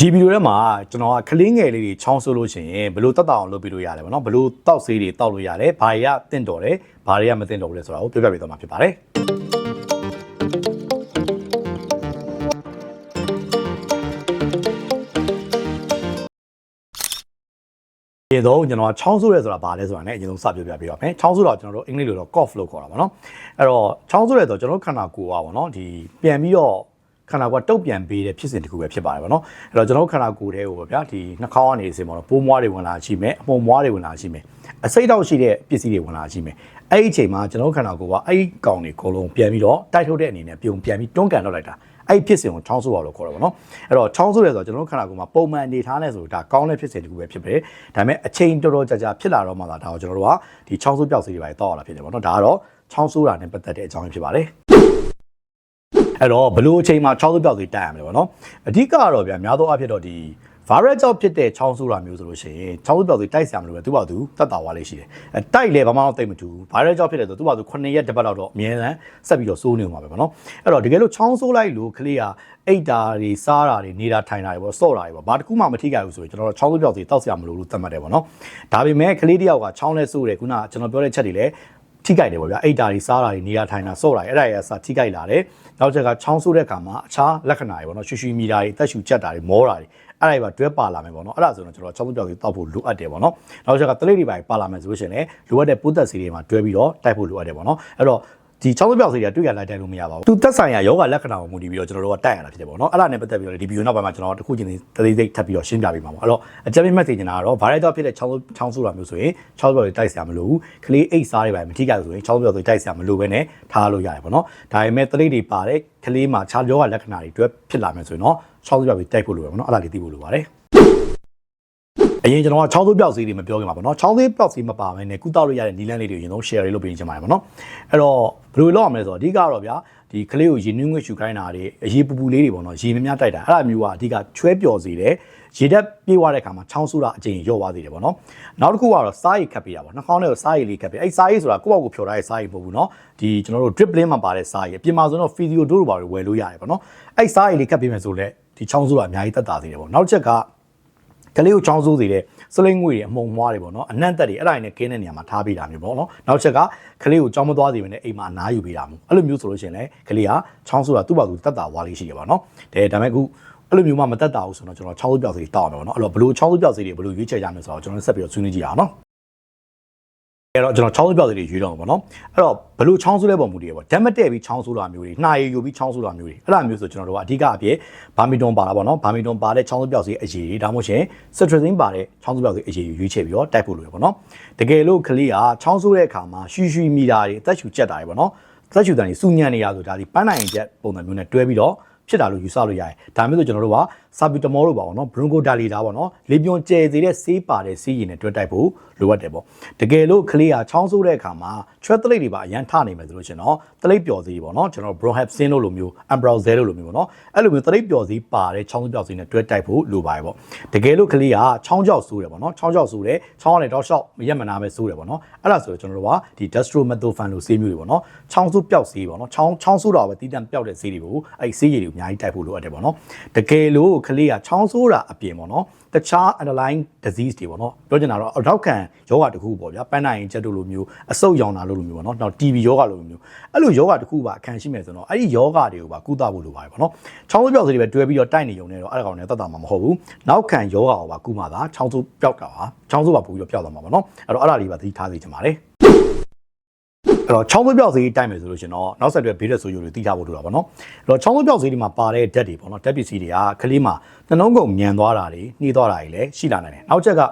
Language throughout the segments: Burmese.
ဒီဗီဒီယိုထဲမှာကျွန်တော်ကကလေးငယ်လေးတွေချောင်းဆိုးလို့ရှိရင်ဘယ်လိုတက်တာအောင်လုပ်ပြီးလို့ရတယ်ဗောနော်ဘယ်လိုတောက်ဆေးတွေတောက်လို့ရတယ်ဘာတွေကတင့်တော်တယ်ဘာတွေကမတင့်တော်ဘူးလဲဆိုတာကိုပြောပြပေးသွားမှာဖြစ်ပါတယ်ေတော့ကျွန်တော်ချောင်းဆိုးရဲဆိုတာဘာလဲဆိုတာ ਨੇ အရင်ဆုံးစပြောပြပေးပါမယ်ချောင်းဆိုးတော့ကျွန်တော်တို့အင်္ဂလိပ်လိုတော့ cough လို့ခေါ်တာပေါ့နော်အဲ့တော့ချောင်းဆိုးရဲဆိုတော့ကျွန်တော်ခန္ဓာကိုယ်ကပေါ့နော်ဒီပြန်ပြီးတော့ ခန္ဓာကိုယ်ကတုတ်ပြန်ပေးတဲ့ဖြစ်စဉ်တစ်ခုပဲဖြစ်ပါတယ်ဗောနော်အဲ့တော့ကျွန်တော်တို့ခန္ဓာကိုယ်ထဲကိုပေါ့ဗျာဒီနှာခေါင်းကနေစင်ပေါ့နော်ပိုးမွားတွေဝင်လာရှိမယ်အမှုံမွားတွေဝင်လာရှိမယ်အစိတ်တောက်ရှိတဲ့ပစ္စည်းတွေဝင်လာရှိမယ်အဲ့ဒီအချိန်မှာကျွန်တော်တို့ခန္ဓာကိုယ်ကအဲ့ဒီကောင်တွေအကုန်လုံးပြန်ပြီးတော့တိုက်ထုတ်တဲ့အနေနဲ့ပြုံပြန်ပြီးတွန်းကန်တော့လိုက်တာအဲ့ဒီဖြစ်စဉ်ကိုချောင်းဆိုးပါလို့ခေါ်တယ်ဗောနော်အဲ့တော့ချောင်းဆိုးရဲဆိုတော့ကျွန်တော်တို့ခန္ဓာကိုယ်မှာပုံမှန်အနေထားနဲ့ဆိုဒါကောင်းတဲ့ဖြစ်စဉ်တစ်ခုပဲဖြစ်တယ်ဒါပေမဲ့အချိန်တော်တော်ကြာကြာဖြစ်လာတော့မှသာဒါကိုကျွန်တော်တို့ကဒီချောင်းဆိုးပြောက်စီတွေပါတောက်ရတာဖြစ်တယ်ဗောနော်ဒါကတော့ချောင်းဆိုးတာနဲ့ပတ်သက်တဲ့အကြောင်းရင်းဖြစ်ပါတယ် အဲ့တော့ဘလို့အချိန်မှာချောင်းစုပြောက်စီတိုက်ရမယ်ပေါ့နော်အဓိကကတော့ဗျာများသောအားဖြင့်တော့ဒီ viral ကြောင့်ဖြစ်တဲ့ချောင်းဆိုးတာမျိုးဆိုလို့ရှိရင်ချောင်းစုပြောက်စီတိုက်ဆရာမလို့ပဲသူ့ဘာသူတက်တာဝါလေးရှိတယ်အဲတိုက်လေဘာမှတော့တိတ်မတူဘူး viral ကြောင့်ဖြစ်တယ်ဆိုသူ့ဘာသူ9ရက်တစ်ပတ်လောက်တော့အမြဲတမ်းဆက်ပြီးတော့စိုးနေမှာပဲပေါ့နော်အဲ့တော့တကယ်လို့ချောင်းဆိုးလိုက်လို့ကလေးကအိတ်တာတွေစားတာတွေနေတာထိုင်တာတွေပေါ့စော့တာတွေပေါ့ဘာတစ်ခုမှမထိကြဘူးဆိုရင်ကျွန်တော်တို့ချောင်းဆိုးပြောက်စီတောက်ဆရာမလို့လို့သတ်မှတ်တယ်ပေါ့နော်ဒါပေမဲ့ကလေးတယောက်ကချောင်းလဲဆိုးတယ်ခုနကကျွန်တော်ပြောတဲ့ချက်တွေလည်း ထိကြိုက်တယ်ပေါ့ဗျာအိတ်တာတွေစားတာတွေနေရာထိုင်တာစော့တာတွေအဲ့ဒါတွေကစထိကြိုက်လာတယ်နောက်ချက်ကချောင်းဆိုးတဲ့အခါမှာအခြားလက္ခဏာတွေပေါ့နော်ရွှေရွှေမီတာတွေတက်ရှူချက်တာတွေမောတာတွေအဲ့ဒါတွေပါတွဲပါလာမယ်ပေါ့နော်အဲ့ဒါဆိုတော့ကျွန်တော်ချောင်းဆိုးပြောက်တွေတောက်ဖို့လိုအပ်တယ်ပေါ့နော်နောက်ချက်ကတလိပ်တွေပါပါလာမယ်ဆိုလို့ရှိရင်လည်းလိုအပ်တဲ့ပိုးသက်စီတွေမှာတွဲပြီးတော့တိုက်ဖို့လိုအပ်တယ်ပေါ့နော်အဲ့တော့ ဒီချောင်းဆိုးပြောက်စီတွေကတွေ့ရလိုက်တိုက်လို့မရပါဘူးသူသက်ဆိုင်ရာယောဂလက္ခဏာကိုမူတည်ပြီးတော့ကျွန်တော်တို့ကတိုက်ရတာဖြစ်တယ်ပေါ့နော်အဲ့ဒါနဲ့ပတ်သက်ပြီးတော့ဒီဗီဒီယိုနောက်ပိုင်းမှာကျွန်တော်တစ်ခုချင်းတသေးသေးထပ်ပြီးတော့ရှင်းပြပေးမှာပေါ့အဲ့တော့အကြမ်းမျက်သိချင်တာကတော့ viral ဖြစ်တဲ့ချောင်းဆိုးချောင်းဆိုးတာမျိုးဆိုရင်ချောင်းဆိုးပြောက်တွေတိုက်ဆရာမလိုဘူးကလေးအိတ်စားတွေပါမထိကြဘူးဆိုရင်ချောင်းဆိုးပြောက်တွေတိုက်ဆရာမလိုဘဲနဲ့ထားလို့ရတယ်ပေါ့နော်ဒါပေမဲ့တလိပ်တွေပါတဲ့ကလေးမှာခြားယောဂလက္ခဏာတွေတွဲဖြစ်လာမယ်ဆိုရင်တော့ချောင်းဆိုးပြောက်တွေတိုက်ဖို့လိုရပေါ့နော်အဲ့ဒါလေးသိဖို့လိုပါတယ် အရင်ကျွန်တော်ကချောင်းသွေးပြောက်စီးတွေမပြောခင်ပါဗောနော်ချောင်းသွေးပြောက်စီးမပါဘဲနဲ့ကုသလို့ရတဲ့နီလန်းလေးတွေအရင်ဆုံး share လုပ်ပေးနေချင်ပါတယ်ဗောနော်အဲ့တော့ဘယ်လိုလုပ်ရမလဲဆိုတော့အဓိကတော့ဗျာဒီကလေးကိုရေနွေးငွေ့ရှူခိုင်းတာတွေအရေးပူပူလေးတွေဗောနော်ရေမများတိုက်တာအဲ့ဒါမျိုးကအဓိကချွဲပျော်စေတယ်ရေဓာတ်ပြေးသွားတဲ့အခါမှာချောင်းဆူတာအကျဉ်ရော့သွားသေးတယ်ဗောနော်နောက်တစ်ခုကတော့စားရည်ခတ်ပေးတာဗောနှာခေါင်းထဲကိုစားရည်လေးခတ်ပေးအဲ့စားရည်ဆိုတာကိုယ့်ဘောက်ကိုဖြော်ထားတဲ့စားရည်မဟုတ်ဘူးနော်ဒီကျွန်တော်တို့ drip lane မှာပါတဲ့စားရည်အပြင်မှာဆိုတော့ physio dose တွေပါဝယ်လို့ရတယ်ဗောနော်အဲ့စားရည်လေးခတ်ပေးမယ်ဆိုလဲဒီချောင်းဆူတာအများကြီးတက်တာသေးတယ်ဗောနောက်ချက်က ကလေးကိုချောင်းဆိုးစေတဲ့စလိန်ငွေတွေအမှုံမွားတွေပေါ့နော်အနှံ့သက်တွေအဲ့ဒါတွေနဲ့ကင်းတဲ့နေရာမှာထားပေးတာမျိုးပေါ့နော်နောက်ချက်ကကလေးကိုကြောင်းမသွားစေဘဲနဲ့အိမ်မှာအနားယူပေးတာမျိုးအဲ့လိုမျိုးဆိုလို့ရှိရင်လည်းကလေးကချောင်းဆိုးတာသူ့ဘာသူတက်တာဝါလေးရှိရပါတော့ဒါဒါပေမဲ့အခုအဲ့လိုမျိုးမှမတက်တာဘူးဆိုတော့ကျွန်တော်ချောင်းဆိုးပြောက်စီတွေတောက်အောင်ပေါ့နော်အဲ့တော့ဘလို့ချောင်းဆိုးပြောက်စီတွေဘလို့ရွေးချယ်ကြမယ်ဆိုတော့ကျွန်တော်ဆက်ပြီးတော့ဆွေးနွေးကြည့်အောင်နော် အဲ့တော့ကျွန်တော်ချောင်းဆိုးပြောက်စီတွေရွေးတော့မှာပေါ့နော်အဲ့တော့ဘလို့ချောင်းဆိုးလဲပုံမူတည်ရပေါ့ဓာတ်မတဲ့ပြီးချောင်းဆိုးတာမျိုးတွေနှာရည်ယူပြီးချောင်းဆိုးတာမျိုးတွေအဲ့လိုမျိုးဆိုကျွန်တော်တို့ကအဓိကအပြည့်ဘာမီတွန်ပါတာပေါ့နော်ဘာမီတွန်ပါတဲ့ချောင်းဆိုးပြောက်စီအရေးတွေဒါမှမဟုတ်ရှင်စထရဇင်းပါတဲ့ချောင်းဆိုးပြောက်စီအရေးရွေးချယ်ပြီးတော့တိုက်ဖို့လိုရပေါ့နော်တကယ်လို့ကလေးကချောင်းဆိုးတဲ့အခါမှာရွှီရွှီမီတာတွေအသက်ရှူချက်တာတွေပေါ့နော်အသက်ရှူတန်တွေစူညံနေရဆိုဒါဒီပန်းနိုင်ချက်ပုံစံမျိုးနဲ့တွဲပြီးတော့ဖြစ်တာလို့ယူဆလို့ရတယ်ဒါမျိုးဆိုကျွန်တော်တို့က ဆာဘီတမောလို့ပါဘောနော်ဘရွန်ကိုဒါလီတာပေါ့နော်လေပြွန်ကျဲစေတဲ့ဆေးပါတဲ့ဆေးရည်နဲ့တွဲတိုက်ဖို့လိုအပ်တယ်ပေါ့တကယ်လို့ကလေးကချောင်းဆိုးတဲ့အခါမှာချွဲတလိပ်တွေပါအရန်ထနေမယ်ဆိုလို့ရှင်တော့တလိပ်ပျော်စေးပေါ့နော်ကျွန်တော် brohepsin လို့လိုမျိုး ambroxol လို့လိုမျိုးပေါ့နော်အဲ့လိုမျိုးတလိပ်ပျော်စေးပါတဲ့ချောင်းဆိုးပျောက်စေးနဲ့တွဲတိုက်ဖို့လိုပါတယ်ပေါ့တကယ်လို့ကလေးကချောင်းကြောက်ဆိုးတယ်ပေါ့နော်ချောင်းကြောက်ဆိုးတယ်ချောင်းကနေတော့ရှောက်မရက်မနာပဲဆိုးတယ်ပေါ့နော်အဲ့ဒါဆိုတော့ကျွန်တော်တို့ကဒီ dextromethorphan လို့ဆေးမျိုးတွေပေါ့နော်ချောင်းဆိုးပျောက်စေးပေါ့နော်ချောင်းချောင်းဆိုးတော့ပဲတီးတန့်ပျောက်တဲ့ဆေးတွေကိုအဲ့ဆေးရည်တွေအများကြီးတိုက်ဖို့လိုအပ်တယ်ပေါ့နော်တကယ်လို့ကလေးကချောင်းဆိုးတာအပြင်ပေါ့နော်တခြား underlying disease တွေပေါ့နော်ပြောချင်တာတော့အောက်ခံယောဂတစ်ခုပေါ့ဗျာပန်းနိုင်ချက်တို့လိုမျိုးအဆုတ်ရောင်တာလို့လိုမျိုးပေါ့နော်နောက် TB ယောဂလိုမျိုးအဲ့လိုယောဂတစ်ခုပါအခန်းရှိမယ်ဆိုတော့အဲ့ဒီယောဂတွေကိုပါကုသဖို့လိုပါတယ်ပေါ့နော်ချောင်းဆိုးပြောက်စေးတွေပဲတွဲပြီးတော့တိုက်နေုံနဲ့တော့အဲ့ဒါကောင်နဲ့တတ်တာမှာမဟုတ်ဘူးနောက်ခံယောဂကိုပါကုမှသာချောင်းဆိုးပြောက်တာပါချောင်းဆိုးပါပို့ပြီးတော့ပြောက်သွားမှာပေါ့နော်အဲ့တော့အဲ့ဒါလေးပါသတိထားစေချင်ပါတယ် အဲ့တော့ချောင်းသွေးပြောက်စေးတိုက်မယ်ဆိုလို့ရှင်တော့နောက်ဆက်တွဲဘေးရက်ဆိုးရိုးတွေတိထားဖို့လိုတာပေါ့နော်အဲ့တော့ချောင်းသွေးပြောက်စေးဒီမှာပါတဲ့ဓာတ်တွေပေါ့နော်ဓာတ်ပစ္စည်းတွေကကလေးမှာနှလုံးကုန်မြန်သွားတာတွေနှီးသွားတာတွေလည်းရှိလာနိုင်တယ်နောက်ချက်က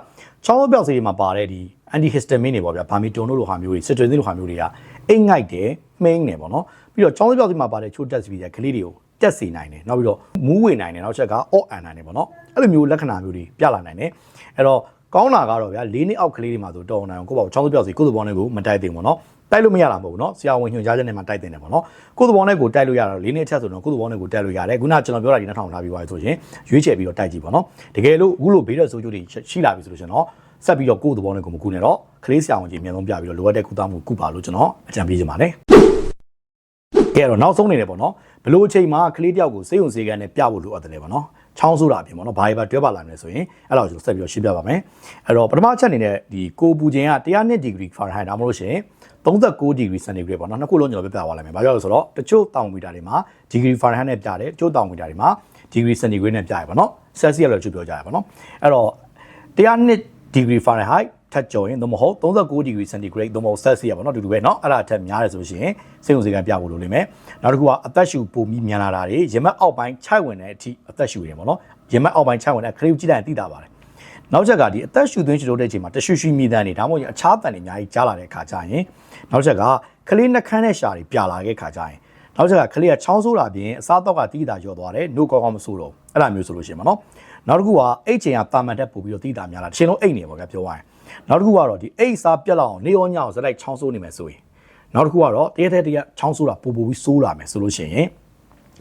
ချောင်းသွေးပြောက်စေးဒီမှာပါတဲ့ဒီ antihistamine တွေပေါ့ဗျာဗာမီတွန်တို့လိုဟာမျိုးတွေစစ်တွင်းလိုဟာမျိုးတွေကအိတ်ငိုက်တယ်မှိန်းတယ်ပေါ့နော်ပြီးတော့ချောင်းသွေးပြောက်စေးမှာပါတဲ့ချိုးတက်စီတွေကကလေးတွေကိုတက်စေနိုင်တယ်နောက်ပြီးတော့မူးဝေနိုင်တယ်နောက်ချက်ကအော့အန်နိုင်တယ်ပေါ့နော်အဲ့လိုမျိုးလက္ခဏာမျိုးတွေပြလာနိုင်တယ်အဲ့တော့ကောင်းတာကတော့ဗျာ၄နှစ်အောက်ကလေးတွေမှာဆိုတော်အောင်ကိုယ့်ဘောက်ချောင်းသွေးပြောက်စေးကိုယ့်သဘောနဲ့ကိုမတိုက်သင့်ဘူးပေါ့နော် တိုက်လို့မရတာမဟုတ်ဘူးเนาะဆရာဝန်ညွှန်ကြားချက်နဲ့မှတိုက်တင်တယ်ပေါ့เนาะကိုယ်သဘောနဲ့ကိုတိုက်လို့ရတာ၄နှစ်အထက်ဆိုတော့ကိုယ်သဘောနဲ့ကိုတိုက်လို့ရတယ်ခုနကျွန်တော်ပြောတာဒီနောက်ထောင်ထားပြီးသွားပြီဆိုရင်ရွေးချယ်ပြီးတော့တိုက်ကြည့်ပေါ့เนาะတကယ်လို့အခုလိုဘေးရက်ဆိုးကျိုးတွေရှိလာပြီဆိုလို့ရှင်တော့ဆက်ပြီးတော့ကိုယ်သဘောနဲ့ကိုမကူနဲ့တော့ကလေးဆရာဝန်ကြီးအမြန်ဆုံးပြပြီးတော့လိုအပ်တဲ့ကုသမှုကုပါလို့ကျွန်တော်အကြံပေးချင်ပါတယ်ကဲတော့နောက်ဆုံးနေတယ်ပေါ့နော်ဘလို့အချိန်မှာကလေးတယောက်ကိုစေယုံစေကန်နဲ့ပြဖို့လိုအပ်တယ်လေပေါ့နော် ချောင်းဆိုတာအပြင်ပေါ့နော်ဘာတွေပါတွဲပါလာမလဲဆိုရင်အဲ့တော့ကျွန်တော်ဆက်ပြီးတော့ရှင်းပြပါမယ်အဲ့တော့ပထမချက်အနေနဲ့ဒီကိုပူခြင်းက102 degree Fahrenheit ဒါမှမဟုတ်ရှင်39 degree centigrade ပေါ့နော်နှစ်ခုလုံးကျွန်တော်ပြပြသွားလိုက်မယ်ဘာကြောင့်လဲဆိုတော့တချို့တောင်မီတာတွေမှာ degree Fahrenheit နဲ့ပြတယ်တချို့တောင်မီတာတွေမှာ degree centigrade နဲ့ပြရပါတော့ Celsius လို့ချုပ်ပြောကြရပါတော့အဲ့တော့102 degree Fahrenheit ထပ်ကျော်ရင်သို့မဟုတ်39 degree centigrade သို့မဟုတ် Celsius ပေါ့နော်အတူတူပဲเนาะအဲ့ဒါအထက်များတယ်ဆိုလို့ရှိရင်စိတ်ဝင်စားကပြဖို့လိုလိမ့်မယ်နောက်တစ်ခုကအသက်ရှူပုံပြီးမြန်လာတာတွေရမက်အောက်ပိုင်းခြိုက်ဝင်တဲ့အထိအသက်ရှူတယ်ပေါ့နော်ရမက်အောက်ပိုင်းခြိုက်ဝင်တဲ့ခရုကြည့်တိုင်းသိတာပါတယ်နောက်ချက်ကဒီအသက်ရှူသွင်းရှူလို့တဲ့အချိန်မှာတရှူရှူမိတန်းနေဒါမှမဟုတ်ရင်အခြားတန်တွေအများကြီးကြားလာတဲ့ခါကျရင်နောက်ချက်ကကလေးနှကန်းနဲ့ရှာတွေပြလာခဲ့ခါကျရင်နောက်ချက်ကကလေးကချောင်းဆိုးတာပြင်အစားတော့ကတိတာရော့သွားတယ်နှုတ်ကောင်းကောင်းမဆိုးတော့အဲ့လိုမျိုးဆိုလို့ရှိရင်ပေါ့နော်နောက်တစ်ခုကအိတ်ချိန်ကတာမန်တက်ပို့ပြီးတော့တိတာများလာတစ်ချိန်လုံးအိတ်နေပေါ့ကပြောရရင် နောက်တစ်ခုကတော့ဒီအိတ်စားပြက်လောက်အောင်နေရောညအောင်ဇက်လိုက်ချောင်းဆိုးနေမယ်ဆိုရင်နောက်တစ်ခုကတော့တရက်တည်းတရက်ချောင်းဆိုးတာပို့ပို့ပြီးဆိုးလာမယ်ဆိုလို့ရှိရင်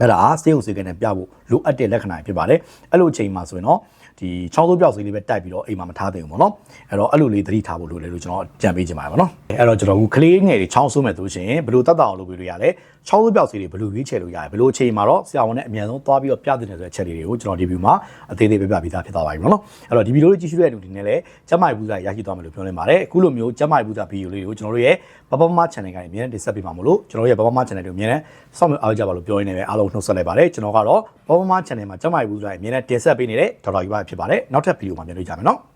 အဲ့ဒါစေုံစေကနေပြဖို့လိုအပ်တဲ့လက္ခဏာဖြစ်ပါတယ်အဲ့လိုအချိန်မှာဆိုရင်တော့ ဒီချောင်းဆိုးပြောက်စေးလေးပဲတိုက်ပြီးတော့အိမ်မှာမထားသင့်ဘူးပေါ့နော်အဲ့တော့အဲ့လိုလေးသတိထားဖို့လိုတယ်လို့ကျွန်တော်ကြံပေးချင်ပါတယ်ပေါ့နော်အဲ့တော့ကျွန်တော်ကကလေးငယ်တွေချောင်းဆိုးမယ်ဆိုရှင်ဘယ်လိုတတ်တာအောင်လုပ်ပေးလို့ရလဲချောင်းဆိုးပြောက်စေးတွေဘယ်လိုရွေးချယ်လို့ရလဲဘယ်လိုအချိန်မှာတော့ဆရာဝန်နဲ့အမြန်ဆုံးသွားပြီးတော့ပြသတဲ့ဆိုတဲ့ချက်လေးတွေကိုကျွန်တော်ဒီဗီဒီယိုမှာအသေးသေးပြပြပေးသားဖြစ်သွားပါပြီပေါ့နော်အဲ့တော့ဒီဗီဒီယိုလေးကြည့်ရှုတဲ့လူတွေနဲ့လည်းကျမကြီးဘူးစားရရှိသွားမယ်လို့ပြောနေပါတယ်အခုလိုမျိုးကျမကြီးဘူးစားဗီဒီယိုလေးကိုကျွန်တော်တို့ရဲ့ဘဘမ channel ကနေအမြဲတမ်းတင်ဆက်ပေးပါမလို့ကျွန်တော်တို့ရဲ့ဘဘမ channel ကိုအမြဲတမ်းစောင့်မျှော်အားကြပါလို့ပြောရင်းနဲ့ပဲအားလုံးနှုတ်ဆက်လိုက်ပါတယ်ကျွန်တော်ကတော့ဘဘမ channel မှာကျမကြီးဘူးစားအမြဲတမ်းတင်ဆက်ပေးနေတဲ့ဒေါက်တာကြီးပါဖြစ်ပါတယ်နောက်ထပ်ဗီဒီယိုမှာပြန်တွေ့ကြမယ်နော်